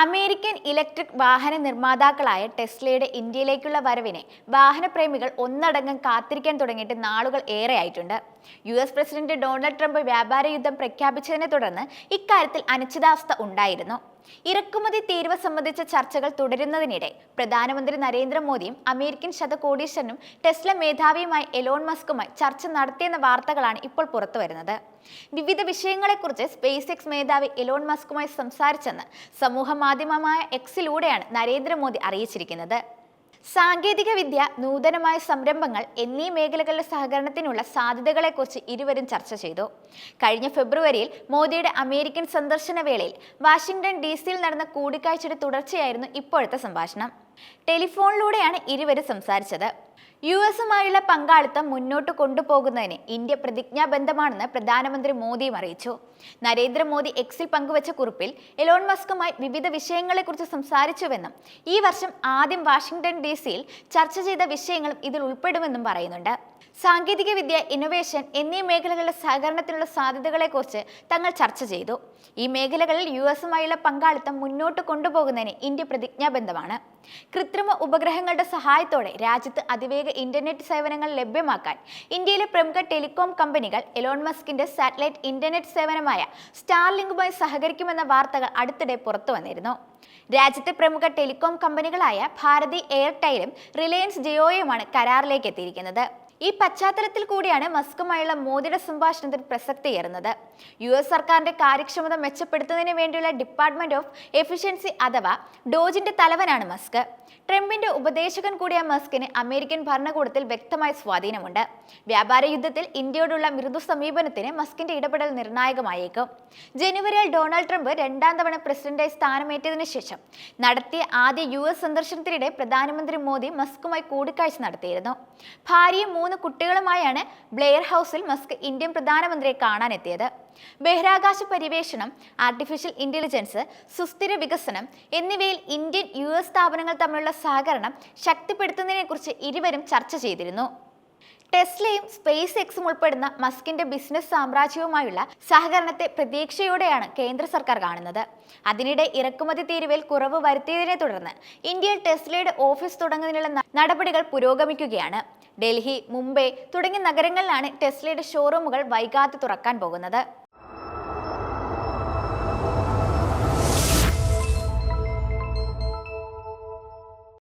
American electric വാഹന നിർമ്മാതാക്കളായ ടെസ്ലയുടെ ഇന്ത്യയിലേക്കുള്ള വരവിനെ വാഹനപ്രേമികൾ ഒന്നടങ്കം കാത്തിരിക്കാൻ തുടങ്ങിയിട്ട് നാളുകൾ ഏറെയായിട്ടുണ്ട്. U S president Donald Trump വ്യാപാര യുദ്ധം പ്രഖ്യാപിച്ചതിനെ തുടർന്ന് ഇക്കാര്യത്തിൽ അനിശ്ചിതാവസ്ഥ ഉണ്ടായിരുന്നു. ഇറക്കുമതി തീരുവ സംബന്ധിച്ച ചർച്ചകൾ തുടരുന്നതിനിടെ പ്രധാനമന്ത്രി നരേന്ദ്രമോദിയും അമേരിക്കൻ ശതകോടീശ്വരനും ടെസ്ല മേധാവിയുമായി എലോൺ മസ്കുമായി ചർച്ച നടത്തിയെന്ന വാർത്തകളാണ് ഇപ്പോൾ പുറത്തുവരുന്നത്. വിവിധ വിഷയങ്ങളെക്കുറിച്ച് സ്പേസ് എക്സ് മേധാവി എലോൺ മസ്കുമായി സംസാരിച്ചെന്ന് സമൂഹ മാധ്യമമായ എക്സിലൂടെയാണ് നരേന്ദ്രമോദി അറിയിച്ചിരിക്കുന്നത്. സാങ്കേതിക വിദ്യ നൂതനമായ സംരംഭങ്ങൾ എന്നീ മേഖലകളുടെ സഹകരണത്തിനുള്ള സാധ്യതകളെക്കുറിച്ച് ഇരുവരും ചർച്ച ചെയ്തു. കഴിഞ്ഞ ഫെബ്രുവരിയിൽ മോദിയുടെ അമേരിക്കൻ സന്ദർശന വേളയിൽ വാഷിംഗ്ടൺ ഡി സിയിൽ നടന്ന കൂടിക്കാഴ്ചയുടെ തുടർച്ചയായിരുന്നു ഇപ്പോഴത്തെ സംഭാഷണം. ടെലിഫോണിലൂടെയാണ് ഇരുവരും സംസാരിച്ചത്. യു എസുമായുള്ള പങ്കാളിത്തം മുന്നോട്ട് കൊണ്ടുപോകുന്നതിന് ഇന്ത്യ പ്രതിജ്ഞാബദ്ധമാണെന്ന് പ്രധാനമന്ത്രി മോദിയും അറിയിച്ചു. നരേന്ദ്രമോദി എക്സിൽ പങ്കുവച്ച കുറിപ്പിൽ എലോൺ മസ്കുമായി വിവിധ വിഷയങ്ങളെക്കുറിച്ച് സംസാരിച്ചുവെന്നും ഈ വർഷം ആദ്യം വാഷിംഗ്ടൺ ഡി സിയിൽ ചർച്ച ചെയ്ത വിഷയങ്ങളും ഇതിൽ ഉൾപ്പെടുമെന്നും പറയുന്നുണ്ട്. സാങ്കേതിക വിദ്യ ഇന്നൊവേഷൻ എന്നീ മേഖലകളിലെ സഹകരണത്തിനുള്ള സാധ്യതകളെക്കുറിച്ച് തങ്ങൾ ചർച്ച ചെയ്തു. ഈ മേഖലകളിൽ യു എസുമായുള്ള പങ്കാളിത്തം മുന്നോട്ട് കൊണ്ടുപോകുന്നതിന് ഇന്ത്യ പ്രതിജ്ഞാബദ്ധമാണ്. കൃത്രിമ ഉപഗ്രഹങ്ങളുടെ സഹായത്തോടെ രാജ്യത്ത് അതിവേഗ ഇന്റർനെറ്റ് സേവനങ്ങൾ ലഭ്യമാക്കാൻ ഇന്ത്യയിലെ പ്രമുഖ ടെലികോം കമ്പനികൾ എലോൺ മസ്കിന്റെ സാറ്റലൈറ്റ് ഇന്റർനെറ്റ് സേവനമായ സ്റ്റാർലിങ്കുമായി സഹകരിക്കുമെന്ന വാർത്തകൾ അടുത്തിടെ പുറത്തു വന്നിരുന്നു. രാജ്യത്തെ പ്രമുഖ ടെലികോം കമ്പനികളായ ഭാരതി എയർടെലും റിലയൻസ് ജിയോയുമാണ് കരാറിലേക്ക് എത്തിയിരിക്കുന്നത്. ഈ പശ്ചാത്തലത്തിൽ കൂടിയാണ് മസ്കുമായുള്ള മോദിയുടെ സംഭാഷണത്തിൽ പ്രസക്തിയേറുന്നത്. യു എസ് സർക്കാരിന്റെ കാര്യക്ഷമത മെച്ചപ്പെടുത്തുന്നതിന് വേണ്ടിയുള്ള ഡിപ്പാർട്ട്മെന്റ് ഓഫ് എഫിഷ്യൻസി അഥവാ ഡോജിന്റെ തലവനാണ് മസ്ക്. ട്രംപിന്റെ ഉപദേശകൻ കൂടിയ മസ്കിന് അമേരിക്കൻ ഭരണകൂടത്തിൽ വ്യക്തമായ സ്വാധീനമുണ്ട്. വ്യാപാര യുദ്ധത്തിൽ ഇന്ത്യയോടുള്ള മൃദു സമീപനത്തിന് മസ്കിന്റെ ഇടപെടൽ നിർണായകമായേക്കും. ജനുവരിയിൽ ഡൊണാൾഡ് ട്രംപ് രണ്ടാം തവണ പ്രസിഡന്റായി സ്ഥാനമേറ്റതിനു ശേഷം നടത്തിയ ആദ്യ യു എസ് സന്ദർശനത്തിനിടെ പ്രധാനമന്ത്രി മോദി മസ്കുമായി കൂടിക്കാഴ്ച നടത്തിയിരുന്നു. ഭാര്യയും മൂന്ന് കുട്ടികളുമായാണ് ബ്ലെയർ ഹൗസിൽ മസ്ക് ഇന്ത്യൻ പ്രധാനമന്ത്രിയെ കാണാനെത്തിയത്. ബഹിരാകാശ പര്യവേഷണം ആർട്ടിഫിഷ്യൽ ഇന്റലിജൻസ് സുസ്ഥിര വികസനം എന്നിവയിൽ ഇന്ത്യൻ യു എസ് സ്ഥാപനങ്ങൾ തമ്മിലുള്ള സഹകരണം ശക്തിപ്പെടുത്തുന്നതിനെക്കുറിച്ച് ഇരുവരും ചർച്ച ചെയ്തിരുന്നു. ടെസ്ലയും സ്പേസ് എക്സും ഉൾപ്പെടുന്ന മസ്കിന്റെ ബിസിനസ് സാമ്രാജ്യവുമായുള്ള സഹകരണത്തെ പ്രതീക്ഷയോടെയാണ് കേന്ദ്ര സർക്കാർ കാണുന്നത്. അതിനിടെ ഇറക്കുമതി തീരുവിൽ കുറവ് വരുത്തിയതിനെ തുടർന്ന് ഇന്ത്യയിൽ ടെസ്ലയുടെ ഓഫീസ് തുടങ്ങുന്നതിനുള്ള നടപടികൾ പുരോഗമിക്കുകയാണ്. ഡൽഹി മുംബൈ തുടങ്ങിയ നഗരങ്ങളിലാണ് ടെസ്ലയുടെ ഷോറൂമുകൾ വൈകാതെ തുറക്കാൻ പോകുന്നത്.